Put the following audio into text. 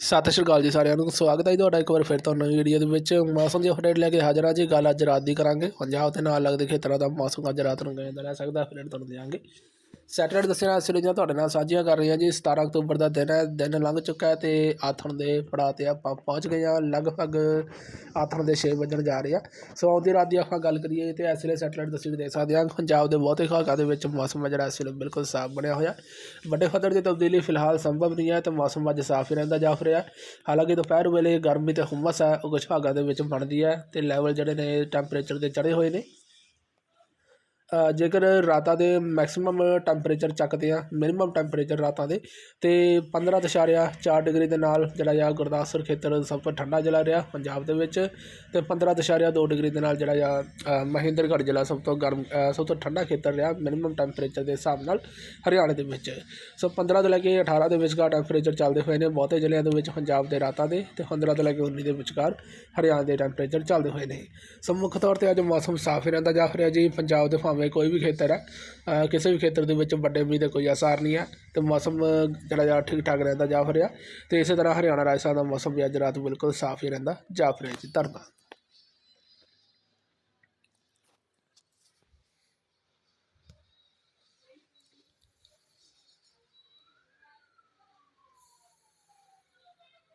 ਸਤਿ ਸ਼੍ਰੀ ਅਕਾਲ ਜੀ ਸਾਰਿਆਂ ਨੂੰ, ਸਵਾਗਤ ਹੈ ਜੀ ਤੁਹਾਡਾ ਇੱਕ ਵਾਰ ਫਿਰ ਤੋਂ ਨਵੀਂ ਵੀਡੀਓ ਦੇ ਵਿੱਚ। ਮੌਸਮ ਦੀ ਅਪਡੇਟ ਲੈ ਕੇ ਹਾਜ਼ਰ ਹਾਂ ਜੀ, ਗੱਲ ਅੱਜ ਰਾਤ ਦੀ ਕਰਾਂਗੇ। ਪੰਜਾਬ ਤੇ ਨਾਲ ਲੱਗਦੇ ਖੇਤਰਾਂ ਦਾ ਮੌਸਮ ਅੱਜ ਰਾਤ ਨੂੰ ਕਿਵੇਂ ਦਾ ਰਹਿ ਸਕਦਾ ਅਪਡੇਟ ਤੁਹਾਨੂੰ ਦੇਵਾਂਗੇ ਸੈਟੇਲਾਈਟ ਦੱਸਿਆ ਸਿਰੀਜ਼ਾਂ ਤੁਹਾਡੇ ਨਾਲ ਸਾਂਝੀਆਂ ਕਰ ਰਹੇ ਹਾਂ ਜੀ। 17 ਅਕਤੂਬਰ ਦਾ ਦਿਨ ਹੈ, ਦਿਨ ਲੰਘ ਚੁੱਕਾ ਹੈ ਤੇ ਆਥਣ ਦੇ ਪੜਾਅ ਤੇ ਆਪਾਂ ਪਹੁੰਚ ਗਏ ਹਾਂ। ਲਗਭਗ ਆਥਣ ਦੇ 6 ਵਜਣ ਜਾ ਰਹੇ ਆ। ਸੋ ਆਉਂਦੀ ਰਾਤ ਦੀ ਆਪਾਂ ਗੱਲ ਕਰੀਏ ਤੇ ਇਸ ਵੇਲੇ ਸੈਟੇਲਾਈਟ ਤਸਵੀਰ ਦੇਖ ਸਕਦੇ ਹਾਂ। ਪੰਜਾਬ ਦੇ ਬਹੁਤੇ ਇਲਾਕਿਆਂ ਦੇ ਵਿੱਚ ਮੌਸਮ ਹੈ ਜਿਹੜਾ ਇਸ ਵੇਲੇ ਬਿਲਕੁਲ ਸਾਫ਼ ਬਣਿਆ ਹੋਇਆ। ਵੱਡੇ ਪੱਧਰ ਦੀ ਤਬਦੀਲੀ ਫਿਲਹਾਲ ਸੰਭਵ ਨਹੀਂ ਹੈ ਤੇ ਮੌਸਮ ਅੱਜ ਸਾਫ਼ ਹੀ ਰਹਿੰਦਾ ਜਾਫ ਰਿਹਾ। ਹਾਲਾਂਕਿ ਦੁਪਹਿਰ ਵੇਲੇ ਗਰਮੀ ਤੇ ਹੁਮਸ ਹੈ, ਉਹ ਕੁਝ ਭਾਗਾਂ ਦੇ ਵਿੱਚ ਬਣਦੀ ਹੈ ਤੇ ਲੈਵਲ ਜਿਹੜੇ ਨੇ ਟੈਂਪਰੇਚਰ ਦੇ ਚੜੇ ਹੋਏ ਨੇ। ਜੇਕਰ ਰਾਤਾਂ ਦੇ ਮੈਕਸਿਮਮ ਟੈਂਪਰੇਚਰ ਚੱਕਦੇ ਆ ਮਿਨੀਮਮ ਟੈਂਪਰੇਚਰ ਰਾਤਾਂ ਦੇ, ਤੇ 15.4 ਡਿਗਰੀ ਦੇ ਨਾਲ ਜਿਹੜਾ ਆ ਗੁਰਦਾਸਪੁਰ ਖੇਤਰ ਸਭ ਤੋਂ ਠੰਡਾ ਜ਼ਿਲ੍ਹਾ ਰਿਹਾ, ਪੰਜਾਬ ਦੇ ਵਿੱਚ, ਤੇ 15.2 ਡਿਗਰੀ ਦੇ ਨਾਲ ਜਿਹੜਾ ਆ ਮਹਿੰਦਰਗੜ੍ਹ ਜ਼ਿਲ੍ਹਾ ਸਭ ਤੋਂ ਗਰਮ ਸਭ ਤੋਂ ਠੰਡਾ ਖੇਤਰ ਰਿਹਾ ਮਿਨੀਮਮ ਟੈਂਪਰੇਚਰ ਦੇ ਹਿਸਾਬ ਨਾਲ ਹਰਿਆਣੇ ਦੇ ਵਿੱਚ। ਸੋ 15 ਤੋਂ ਲੈ ਕੇ 18 ਦੇ ਵਿਚਕਾਰ ਟੈਂਪਰੇਚਰ ਚੱਲਦੇ ਹੋਏ ਨੇ ਬਹੁਤੇ ਜ਼ਿਲ੍ਹਿਆਂ ਦੇ ਵਿੱਚ, ਪੰਜਾਬ ਦੇ ਰਾਤਾਂ ਦੇ, ਤੇ 15 ਤੋਂ ਲੈ ਕੇ 19 ਦੇ ਵਿਚਕਾਰ ਹਰਿਆਣਾ ਦੇ ਟੈਂਪਰੇਚਰ ਚੱਲਦੇ ਹੋਏ ਨੇ। ਸੋ ਮੁੱਖ ਤੌਰ ਤੇ ਅੱਜ ਮੌਸਮ ਸਾਫ਼ ਹੀ ਰਹਿੰਦਾ ਜਾ ਰਿਹਾ ਜੀ, ਪੰਜਾਬ ਦੇ ਭਾਵੇਂ ਕੋਈ ਵੀ ਖੇਤਰ ਹੈ ਕਿਸੇ ਵੀ ਖੇਤਰ ਦੇ ਵਿੱਚ ਵੱਡੇ ਮੀਂਹ ਦੇ ਕੋਈ ਆਸਾਰ ਨਹੀਂ ਹੈ ਤੇ ਮੌਸਮ, ਜਿਹੜਾ ਜਾ ਠੀਕ ਠਾਕ ਰਹਿੰਦਾ ਜਾ ਰਿਹਾ ਤੇ ਇਸੇ ਤਰ੍ਹਾਂ ਹਰਿਆਣਾ ਰਾਜਸਥਾਨ ਦਾ ਮੌਸਮ ਵੀ ਅੱਜ ਰਾਤ ਬਿਲਕੁਲ ਸਾਫ਼ ਹੀ ਰਹਿੰਦਾ, ਜਾ ਰਿਹਾ ਜੀ, ਧੰਨਵਾਦ।